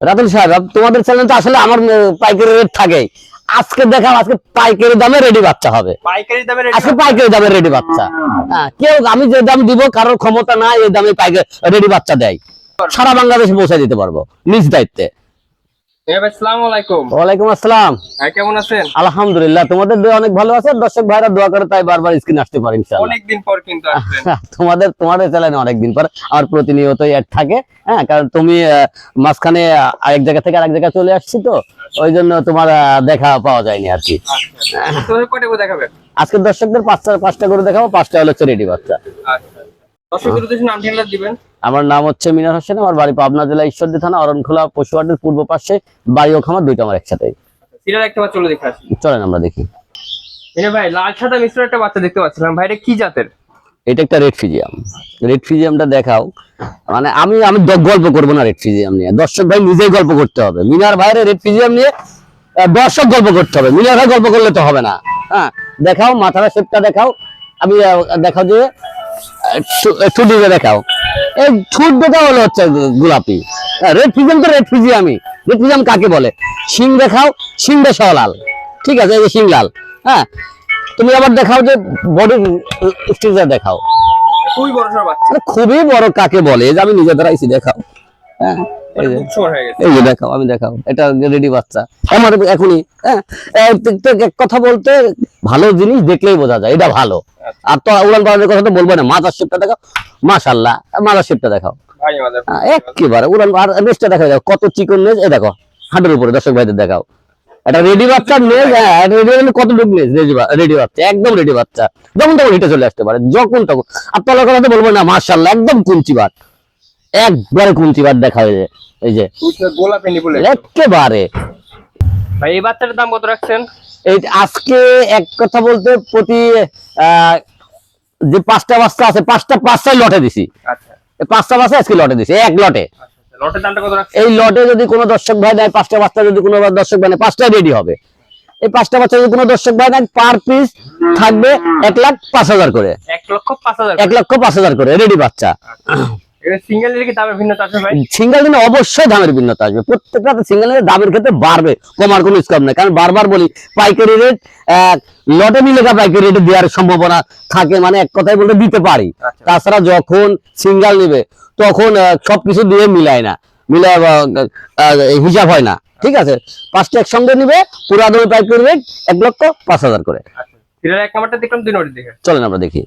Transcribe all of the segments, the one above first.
রাতুল সাহেব তোমাদের চ্যানেল তো আসলে আমার পাইকারি রেট থাকে আজকে দেখাও আজকে পাইকারি দামে রেডি বাচ্চা হবে। পাইকারি দামে আজকে পাইকারি দামে রেডি বাচ্চা। হ্যাঁ, কেউ আমি যে দাম দিব কারোর ক্ষমতা নাই এই দামে পাইকারি রেডি বাচ্চা দেয়। সারা বাংলাদেশ পৌঁছে দিতে পারব নিজ দায়িত্বে। ওয়ালাইকুম আসসালাম। কেমন আছেন? আলহামদুলিল্লাহ তোমাদের অনেক ভালো আছে। দর্শক ভাইরা দোয়া করে তাই বারবার স্ক্রিন আসতে পারে অনেকদিন পর কিন্তু তোমাদের তোমাদের চ্যানেলে অনেকদিন পর আমার প্রতিনিয়তই অ্যাড থাকে। হ্যাঁ কারণ তুমি মাঝখানে আরেক জায়গা থেকে আরেক জায়গায় চলে আসছি তো ওই জন্য তোমার দেখা পাওয়া যায়নি আর কি। আচ্ছা দেখাবেন? আজকে দর্শকদের পাঁচটা পাঁচটা করে দেখাবো পাঁচটা হলো রেডি বাচ্চা। আচ্ছা। দিবেন। আমার নাম হচ্ছে মিনার হোসেন আমার বাড়ি পাবনা জেলা ঈশ্বরদী থানা অরণখোলা পশুহাটের পূর্ব পাশে বাড়ি ও খামার দুইটা আমার একসাথে চলেন আমরা দেখি। ভাই লাল সাদা মিশ্র একটা বাচ্চা দেখতে পাচ্ছিলাম। ভাই এটা কি জাতের? এটা একটা রেড ফিজিয়াম। রেড ফিজিয়ামটা দেখাও। মানে আমি আমি গল্প করব না রেড ফিজিয়াম নিয়ে। দর্শক ভাই নিজেই গল্প করতে হবে। মিনার ভাইয়ের রেড ফিজিয়াম নিয়ে দর্শক গল্প করতে হবে। মিনার ভাই গল্প করলে তো হবে না। হ্যাঁ দেখাও মাথার শেপটা দেখাও। আমি দেখাও যে ছুটি দেখাও। এই দেখা হলো হচ্ছে গোলাপি। রেড ফিজিয়াম তো রেড ফিজিয়ামই রেড ফিজিয়াম কাকে বলে? শিং দেখাও শিং সহ লাল। ঠিক আছে এই যে শিং লাল। হ্যাঁ তুমি আবার দেখাও যে বডি স্ট্রাকচার দেখাও। খুবই বড় কাকে বলে? এই যে আমি নিজে দাঁড়াইছি দেখাও। হ্যাঁ। এই যে হয়ে দেখাও আমি দেখাও। এটা রেডি বাচ্চা। আমার এখনই হ্যাঁ? কথা বলতে ভালো জিনিস দেখলেই বোঝা যায় এটা ভালো। আর তো উড়ান পালনের কথা তো বলব না শেপটা দেখাও। মাশাল্লাহ মাথার শেপটা দেখাও। একেবারে উড়ান আর দেখা যাও কত চিকন এ দেখো হাঁটুর উপরে দর্শক ভাইদের দেখাও। এটা রেডি বাচ্চার নেজ হ্যাঁ রেডি কত ডুব রেডি বাচ্চা একদম রেডি বাচ্চা। যখন তখন হিটে চলে আসতে পারে যখন তখন। আপনার কথা তো বলব না মার্শাল্লাহ একদম কুঞ্চি বাট একবারে কুঞ্চি বাট দেখা হয়েছে এই যে গোলাপি নিপুলে একেবারে। ভাই এই বাচ্চাটার দাম কত রাখছেন? এই আজকে এক কথা বলতে প্রতি যে পাঁচটা বাচ্চা আছে পাঁচটা পাঁচটাই লটে দিছি। আচ্ছা। এই পাঁচটা বাচ্চা আজকে লটে দিছি এক লটে। আচ্ছা দামটা কত রাখছেন? এই লটে যদি কোনো দর্শক ভাই নেয় পাঁচটা বাচ্চা যদি কোনো দর্শক ভাই নেয় পাঁচটাই রেডি হবে। এই পাঁচটা বাচ্চা যদি কোনো দর্শক ভাই নেয় পার পিস থাকবে এক লাখ পাঁচ হাজার করে। এক লক্ষ পাঁচ হাজার এক লক্ষ পাঁচ হাজার করে রেডি বাচ্চা। এটা সিঙ্গেল এর কি দামের ভিন্নতা আছে ভাই? সিঙ্গেল দিনে অবশ্যই দামের ভিন্নতা আসবে। প্রত্যেকটা সিঙ্গেল দামের ক্ষেত্রে বাড়বে। কমার কোনো স্কোপ নেই। কারণ বারবার বলি পাইকারি রেট লটে নিলে পাইকারি রেটে দেওয়ার সম্ভাবনা থাকে। মানে এক কথায় বলতে দিতে পারি। আচ্ছা। তাছাড়া যখন সিঙ্গেল নেবে তখন সবকিছু দিয়ে মিলায় না। আহ, হিসাব হয় না। ঠিক আছে? পাঁচটা একসঙ্গে নিবে পুরা দামে পাইকারি রেট এক লক্ষ পাঁচ হাজার করে। আচ্ছা। চলেন আমরা দেখি।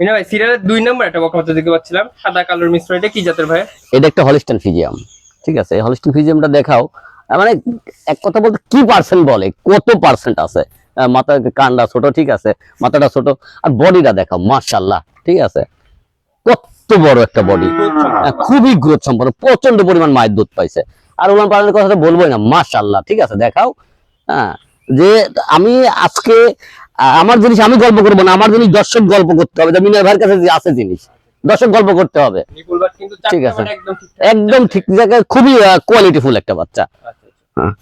মিনা ভাই সিরিয়ালের দুই নম্বর একটা দেখতে পাচ্ছিলাম সাদা কালোর মিশ্র এটা কি জাতের ভাই? এটা একটা হলিস্টান ফিজিয়াম ঠিক আছে? এই হলিস্টান ফিজিয়ামটা দেখাও। মানে এক কথা বলতে কি পার্সেন্ট বলে? কত পার্সেন্ট আছে? মাথা কান্ডা ছোট ঠিক আছে? মাথাটা ছোট। আর বডিটা দেখাও মাশাল্লাহ ঠিক আছে? কত বড় একটা বডি খুবই গ্রোথ সম্পন্ন। প্রচণ্ড পরিমাণ মায়ের দুধ পাইছে। আর উলান পালনের কথা তো বলবোই না মাশাল্লাহ ঠিক আছে? দেখাও। হ্যাঁ যে আমি আজকে আমার জিনিস আমি গল্প করব না আমার জিনিস দর্শক গল্প করতে হবে। মিনার ভাইয়ের কাছে আছে জিনিস দর্শক গল্প করতে হবে। ঠিক আছে। মানে একদম ঠিক জায়গায় খুবই কোয়ালিটি ফুল একটা বাচ্চা। আচ্ছা হ্যাঁ।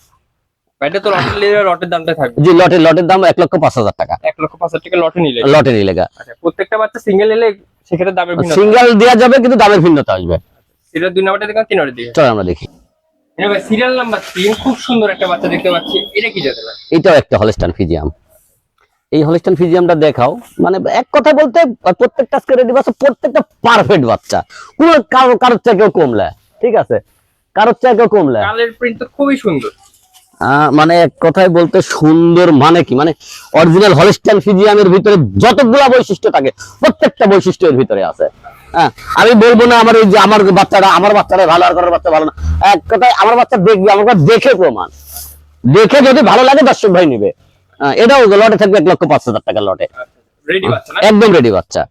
ভাইটা তো লটের নিলে লটের দামটা থাকবে। জি লটের লটের দাম এক লক্ষ পাঁচ হাজার টাকা। এক লক্ষ পাঁচ হাজার টাকা লটে নিলে। লটে নিলে আচ্ছা প্রত্যেকটা বাচ্চা সিঙ্গেল নিলে সেক্ষেত্রে দামের ভিন্নতা সিঙ্গেল দেওয়া যাবে কিন্তু দামের ভিন্নতা আসবে। সিরিয়াল দুই নাম্বারটা দেখলাম তিন দিকে চলো আমরা দেখি। সিরিয়াল নাম্বার তিন খুব সুন্দর একটা বাচ্চা দেখতে পাচ্ছি। এটা কি জাতের এটাও একটা হলস্টান ফিজিয়াম এই হলস্টান ফিজিয়ামটা দেখাও। মানে এক কথা বলতে প্রত্যেকটা আজকে রেডি বাচ্চা প্রত্যেকটা পারফেক্ট বাচ্চা। কোনো কারও কারোর চাইতেও কমলে ঠিক আছে? কারোর চাইতেও কমলে কালের প্রিন্ট তো খুবই সুন্দর। মানে এক কথায় বলতে সুন্দর মানে কি? মানে অরিজিনাল হলিস্টান ফিজিয়ামের ভিতরে যতগুলা বৈশিষ্ট্য থাকে প্রত্যেকটা বৈশিষ্ট্য এর ভিতরে আছে। হ্যাঁ আমি বলব না আমার এই যে আমার বাচ্চাটা আমার বাচ্চাটা ভালো আর কারোর বাচ্চা ভালো না। এক কথায় আমার বাচ্চা দেখবে আমার দেখে প্রমাণ। দেখে যদি ভালো লাগে দর্শক ভাই নিবে। এটাও লটে থাকবে এক লক্ষ পাঁচ হাজার টাকা লটে। বাচ্চা না? একদম রেডি বাচ্চা।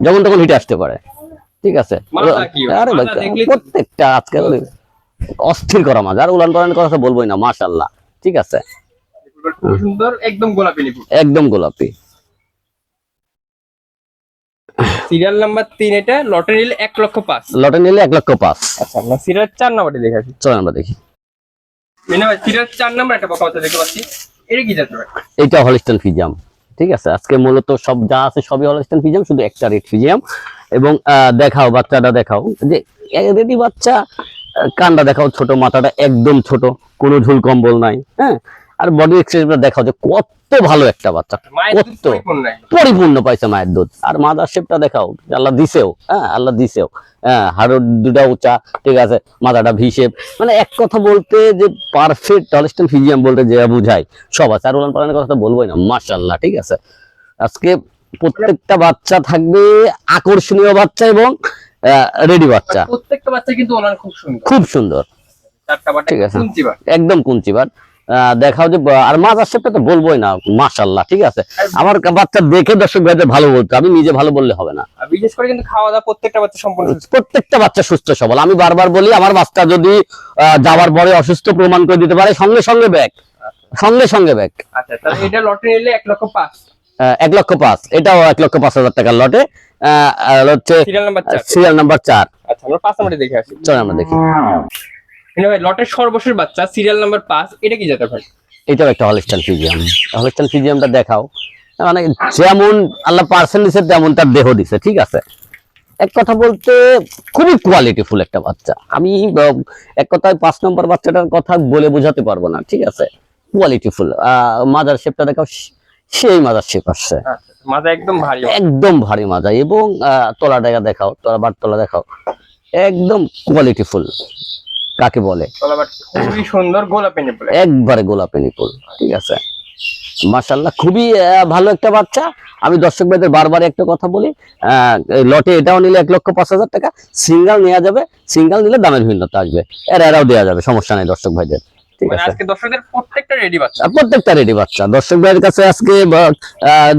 যখন তখন হিটে আসতে পারে। ঠিক আছে? আরে ভাই, প্রত্যেকটা আজকে অস্থির করা মাছ। আর উলান পালানের কথা বলবোই না মাশাল্লাহ ঠিক আছে? সুন্দর একদম গোলাপি একদম গোলাপি। সিরিয়াল নাম্বার তিন এটা লটে নিলে এক লক্ষ পাঁচ। লটে নিলে এক লক্ষ পাঁচ। আচ্ছা আমরা সিরিয়াল চার নাম্বারটি দেখে আসি। চলো আমরা দেখি। মিনা ভাই সিরিয়াল চার নাম্বার একটা দেখতে পাচ্ছি। এটা হলিস্টান ফিজিয়াম ঠিক আছে? আজকে মূলত সব যা আছে সবই হলিস্টান ফিজিয়াম শুধু একটা রেড ফিজিয়াম এবং দেখাও, বাচ্চাটা দেখাও। যে রেডি বাচ্চা কানটা দেখাও, ছোট মাথাটা একদম ছোট, কোনো ঝুল কম্বল নাই হ্যাঁ? আর বডি এক্সারসাইজটা দেখাও যে কত ভালো একটা বাচ্চা। কত পরিপূর্ণ পাইছে মায়ের দুধ। আর মাদার শেপটা দেখাও আল্লাহ দিছেও হ্যাঁ আল্লাহ দিছেও। হ্যাঁ হাড় দুটা উঁচা ঠিক আছে মাথাটা ভি শেপ মানে এক কথা বলতে যে পারফেক্ট টলিস্টন ফিজিয়াম বলতে যে বুঝায় সব আছে। আর উলান পালানের কথা তো বলবোই না মাশাল্লাহ ঠিক আছে। আজকে প্রত্যেকটা বাচ্চা থাকবে আকর্ষণীয় বাচ্চা এবং রেডি বাচ্চা। প্রত্যেকটা বাচ্চা কিন্তু ওনার খুব সুন্দর। খুব সুন্দর। ঠিক আছে। একদম কুঞ্চিবার। দেখাও যে আর মাছ আসছে তো বলবোই না মাশাল্লাহ ঠিক আছে? আমার বাচ্চা দেখে দর্শক ভাইদের ভালো বলতে আমি নিজে ভালো বললে হবে না। বিশেষ করে কিন্তু খাওয়া দাওয়া প্রত্যেকটা বাচ্চা সম্পূর্ণ সুস্থ। প্রত্যেকটা বাচ্চা সুস্থ সবল। আমি বারবার বলি আমার বাচ্চা যদি যাওয়ার পরে অসুস্থ প্রমাণ করে দিতে পারে সঙ্গে সঙ্গে ব্যাগ। সঙ্গে সঙ্গে ব্যাগ। আচ্ছা তাহলে এটা লটে নিলে এক লক্ষ পাঁচ। এক লক্ষ পাঁচ। এটাও এক লক্ষ পাঁচ হাজার টাকার লটে। আহ, হচ্ছে সিরিয়াল নাম্বার চার। সিরিয়াল নাম্বার চার। আচ্ছা আমরা পাঁচ নাম্বারে দেখে আসি। চল আমরা দেখি। ভাই লটের সর্বশেষ বাচ্চা সিরিয়াল নাম্বার পাঁচ এটা কি যেতে ভাই? এটাও একটা হলিস্টান ফিজিয়াম হলিস্টান ফিজিয়ামটা দেখাও। মানে যেমন আল্লাহ পার্সেন্ট দিছে তেমন তার দেহ দিছে ঠিক আছে? এক কথা বলতে খুবই কোয়ালিটিফুল একটা বাচ্চা। আমি এক কথায় পাঁচ নম্বর বাচ্চাটার কথা বলে বোঝাতে পারব না ঠিক আছে? কোয়ালিটিফুল মাদার শেপটা দেখাও সেই মাদার শেপ আসছে। আচ্ছা মাথা একদম ভারী একদম ভারী মাজা এবং তলা ডেগা দেখাও তলা বার তলা দেখাও। একদম কোয়ালিটিফুল কাকে বলে? খুবই সুন্দর গোলাপি বলে একবারে গোলাপি নিপুল ঠিক আছে। মাশাল্লাহ খুবই ভালো একটা বাচ্চা। আমি দর্শক ভাইদের বারবার একটা কথা বলি লটে এটাও নিলে এক লক্ষ পাঁচ হাজার টাকা সিঙ্গেল নেওয়া যাবে সিঙ্গেল নিলে দামের ভিন্নতা আসবে। এর এরাও দেওয়া যাবে সমস্যা নেই দর্শক ভাইদের ঠিক মানে প্রত্যেকটা রেডি বাচ্চা। প্রত্যেকটা রেডি বাচ্চা। দর্শক ভাইয়ের কাছে আজকে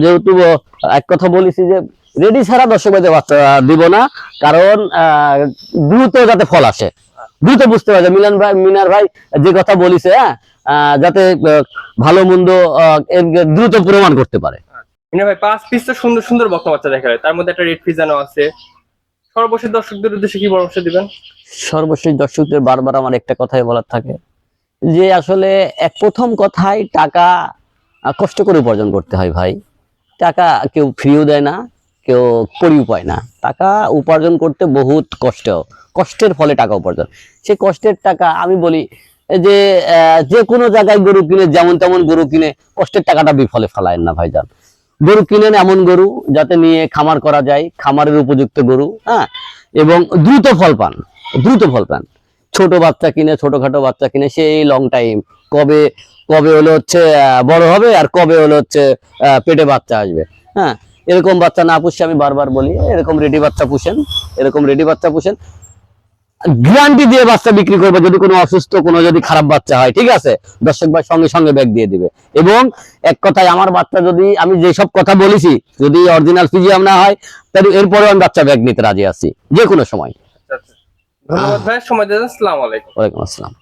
যেহেতু এক কথা বলেছি যে রেডি ছাড়া দর্শক ভাইদের বাচ্চা দিব না কারণ আহ, দ্রুত যাতে ফল আসে দ্রুত বুঝতে পারবে মিলান ভাই মিনার ভাই যে কথা বলিছে হ্যাঁ? যাতে ভালো মন্দ দ্রুত প্রমাণ করতে পারে। মিনা ভাই পাঁচ পিস তো সুন্দর সুন্দর বক্তা বাচ্চা দেখা যায়। তার মধ্যে একটা রেড ফিজানো আছে। সর্বশেষ দর্শকদের উদ্দেশ্যে কি পরামর্শ দিবেন? সর্বশেষ দর্শকদের বারবার আমার একটা কথাই বলার থাকে যে আসলে এক প্রথম কথাই টাকা কষ্ট করে উপার্জন করতে হয় ভাই। টাকা কেউ ফ্রিও দেয় না কেউ করিও পায় না। টাকা উপার্জন করতে বহুত কষ্ট। কষ্টের ফলে টাকা উপার্জন। সেই কষ্টের টাকা আমি বলি, যে যে কোনো জায়গায় গরু কিনে, যেমন তেমন গরু কিনে, কষ্টের টাকাটা বিফলে ফেলায় না ভাইজান। গরু কিনেন এমন গরু যাতে নিয়ে খামার করা যায়, খামারের উপযুক্ত গরু হ্যাঁ এবং দ্রুত ফল পান, দ্রুত ফল পান। ছোট বাচ্চা কিনে, ছোটখাটো বাচ্চা কিনে, সেই লং টাইম কবে কবে হলো হচ্ছে বড় হবে আর কবে হলো হচ্ছে পেটে বাচ্চা আসবে হ্যাঁ। এরকম বাচ্চা না পুষে আমি বারবার বলি, এরকম রেডি বাচ্চা পুষেন, এরকম রেডি বাচ্চা পুষেন। গ্যারান্টি দিয়ে বাচ্চা বিক্রি করবে যদি কোনো অসুস্থ কোনো যদি খারাপ বাচ্চা হয় ঠিক আছে? দর্শক ভাই সঙ্গে সঙ্গে ব্যাগ দিয়ে দিবে। এবং এক কথায় আমার বাচ্চা যদি আমি যেসব কথা বলেছি যদি অরিজিনাল ফিজিয়াম না হয় তাহলে এরপরেও আমি বাচ্চা ব্যাগ নিতে রাজি আছি যে কোনো সময়। আচ্ছা আচ্ছা। ধন্যবাদ ভাই সময় দিয়েছেন আসসালামু আলাইকুম। ওয়ালাইকুম আসসালাম।